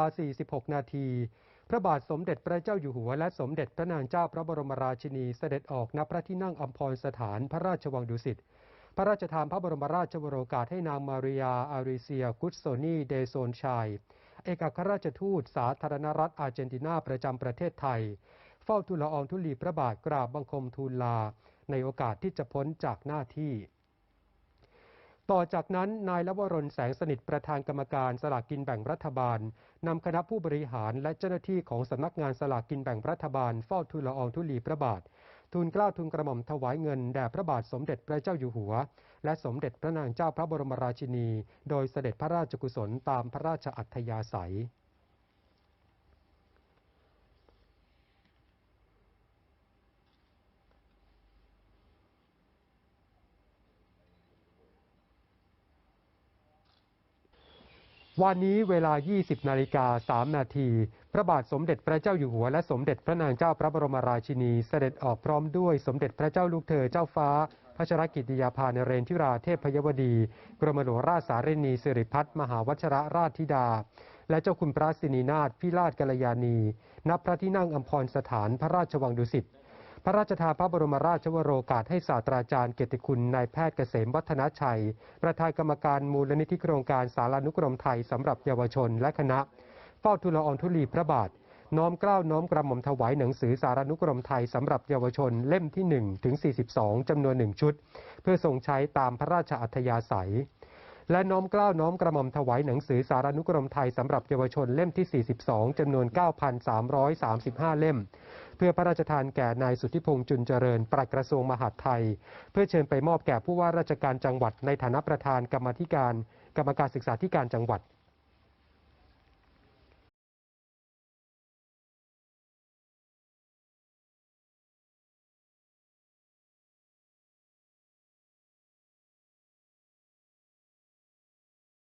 า 46 นาที พระบาทสมเด็จพระเจ้าอยู่หัวและสมเด็จพระนางเจ้าพระบรมราชินีเสด็จออกณพระที่นั่งอัมพรสถานพระราชวังดุสิต พระราชทานพระบรมราชวโรกาสให้นางมาริยา อาริเซีย กุสโซนีเดโซนชัย เอกอัครราชทูต สาธารณรัฐอาร์เจนตินาประจำประเทศไทย เฝ้าทูลละอองธุลีพระบาทกราบบังคมทูลลา ในโอกาสที่จะพ้นจากหน้าที่ ต่อจากนั้นนายลวรนแสงสนิทประธานกรรมการสลากกินแบ่งรัฐบาลนำคณะผู้บริหารและเจ้าหน้าที่ของสำนักงานสลากกินแบ่งรัฐบาลเฝ้าทูลละอองธุลีพระบาท ทูลเกล้าทูลกระหม่อมถวายเงินแด่พระบาทสมเด็จพระเจ้าอยู่หัว และสมเด็จพระนางเจ้าพระบรมราชินี โดยเสด็จพระราชกุศลตามพระราชอัธยาศัย วันนี้เวลา 20 นาฬิกา 3 นาที พระบาทสมเด็จพระเจ้าอยู่หัวและสมเด็จพระนางเจ้าพระบรมราชินี เสด็จออกพร้อมด้วยสมเด็จพระเจ้าลูกเธอเจ้าฟ้าพระชรกิติยาภานเรนทิราเทพพยวดี กรมหลวงราชสารินีสิริพัฒน์มหาวชรราชธิดา และเจ้าคุณพระสินีนาถพิราชกัลยาณี ณ พระที่นั่งอัมพรสถานพระราชวังดุสิต ระราชทานพระบรมราชวโรกาสให้ศาสตราจารย์เกียรติคุณนายแพทย์เกษมวัฒนชัย ประธานกรรมการมูลนิธิโครงการสารานุกรมไทยสำหรับเยาวชนและคณะเฝ้าทูลอองธุลีพระบาท น้อมเกล้าน้อมกระหม่อมถวายหนังสือสารานุกรมไทยสำหรับเยาวชนเล่มที่1ถึง42จำนวน1ชุด เพื่อทรงใช้ตามพระราชอัธยาศัย และน้อมเกล้าน้อมกระหม่อมถวายหนังสือสารานุกรมไทยสำหรับเยาวชนเล่มที่ 42จำนวน 9,335 เล่ม เพื่อพระราชทานแก่นายสุทธิพงษ์จุนเจริญปลัดกระทรวงมหาดไทย เพื่อเชิญไปมอบแก่ผู้ว่าราชการจังหวัดในฐานะประธานกรรมาธิการ กรรมการศึกษาธิการจังหวัด